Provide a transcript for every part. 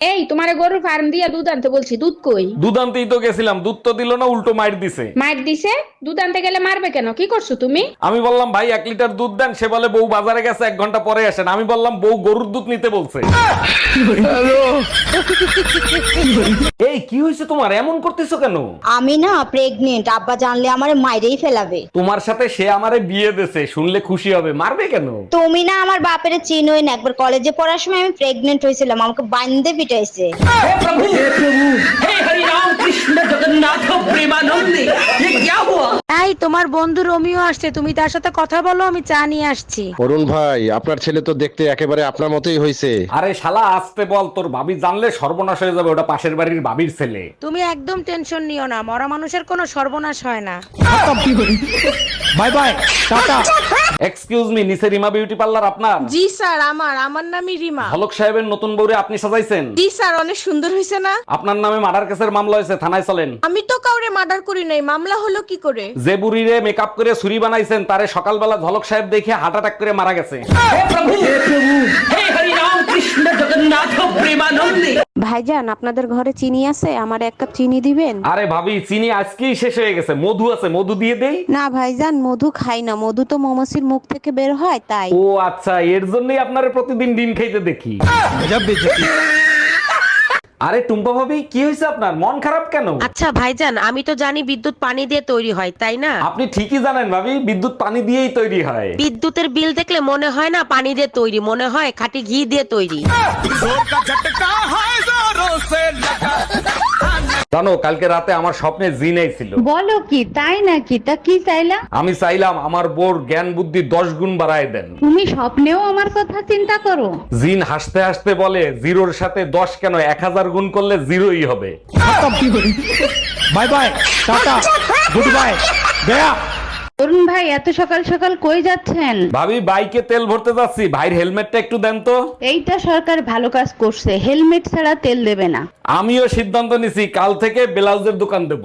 এই তোমারে গরুর ফার্ম দিয়া দুধ আনতে বলছি দুধ কই? দুধ আনতেই তো গেছিলাম দুধ তো দিল না উল্টো মাইর দিছে। মার দিছে? দুধ আনতে গেলে মারবে কেন? কি করছ তুমি? আমি বললাম ভাই এক লিটার দুধ দেন। সে বলে বউ বাজারে গেছে এক ঘণ্টা পরে আসেন। আমি বললাম বউ গরুর দুধ নিতে বলছে। এই কি হয়েছে তোমার? এমন করতেছো কেন? আমি না প্রেগনেন্ট আব্বা জানলে আমার মাইরেই ফেলাবে। তোমার সাথে সে আমারে বিয়ে দেছে শুনলে খুশি হবে। মারবে কেন? তুমি না আমার বাপের চিনোই না। একবার কলেজে পড়ার সময় আমি প্রেগনেন্ট হয়েছিলাম। আমাকে বান্ধে পিটাইছে এই তোমার বন্ধু রোমিও আসছে তুমি তার সাথে কথা বলো আমি চা নিয়ে আসছি। অরুণ ভাই আপনার ছেলে তো দেখতে একেবারে আপনার মতোই হয়েছে আরে শালা আসতে বল তোর ভাবি জানলে সর্বনাশ হয়ে যাবে ওটা পাশের বাড়ির ভাবির ছেলে। তুমি একদম টেনশন নিও না মরা মানুষের কোনো সর্বনাশ হয় না। Bye bye tata. Excuse me নিচে রিমা বিউটি পার্লার আপনার? জি স্যার আমার আমার নামই রিমা। হলক সাহেবের নতুন বউরে আপনি সাজাইছেন? জি স্যার অনেক সুন্দর হয়েছে না? আপনার নামে মার্ডার কেসের মামলা হয়েছে থানায় চলেন। আমি তো কাউরে মার্ডার করি নাই মামলা হলো কি করে? যে বুড়িরে মেকআপ করে ছুরি বানাইছেন তারে সকালবেলা ঝলক সাহেব দেখে হার্ট অ্যাটাক করে মারা গেছে। ভাইজান আপনাদের ঘরে চিনি আছে? আমার এক কাপ চিনি দিবেন? আরে ভাবি চিনি আজকেই শেষ হয়ে গেছে। মধু আছে মধু দিয়ে দেই। না ভাইজান মধু খাই না। মধু তো মৌমাছির মুখ থেকে বের হয় তাই। ও আচ্ছা এর জন্যই আপনারা প্রতিদিন ডিম খাইতে দেখি। আরে টুম্পা ভাবি কি হয়েছে আপনার? মন খারাপ কেন? আচ্ছা ভাইজান আমি তো জানি বিদ্যুৎ পানি দিয়ে তৈরি হয় তাই না? আপনি ঠিকই জানেন ভাবি বিদ্যুৎ পানি দিয়েই তৈরি হয়। বিদ্যুতের বিল দেখলে মনে হয় না পানি দিয়ে তৈরি মনে হয় খাঁটি ঘি দিয়ে তৈরি। জানো কালকে রাতে আমার স্বপ্নে জিন ছিল। বলো কি তাই নাকি? তা কি চাইলা? আমি চাইলাম আমার বোর জ্ঞান বুদ্ধি দশ গুণ বাড়ায় দেন। তুমি স্বপ্নেও আমার কথা চিন্তা করো। জিন হাসতে হাসতে বলে জিরোর সাথে দশ কেন? এক হাজার গুণ করলে জিরোই হবে। Bye bye tata good bye. Gaya Arun ভাই এত সকাল সকাল কই যাচ্ছেন? ভাবি বাইকে তেল ভরতে যাচ্ছি। ভাইয়ের হেলমেটটা একটু দেন তো। এইটা সরকার ভালো কাজ করছে। হেলমেট ছাড়া তেল দেবে না। আমিও সিদ্ধান্ত নিছি কাল থেকে ব্লাউজের দোকান দেব।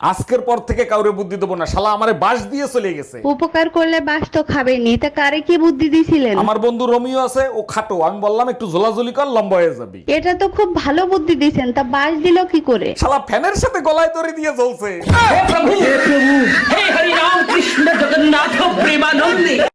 আজকের পর থেকে কাউরে বুদ্ধি দেবো না। শালা আমারে বাস দিয়ে চলে গেছে। উপকার করলে বাস তো খাবেনি তা কারে কি বুদ্ধি দিছিলেন? আমার বন্ধু রমিও আছে ও খাটো। আমি বললাম একটু ঝোলাঝুলি কর লম্বা হয়ে যাবে। এটা তো খুব ভালো বুদ্ধি দিছেন। তা বাস দিল কি করে? শালা ফ্যানের সাথে গলায় দড়ি দিয়ে জ্বলছে। হে প্রভু হে হরি নাম কৃষ্ণ জগন্নাথ চলছে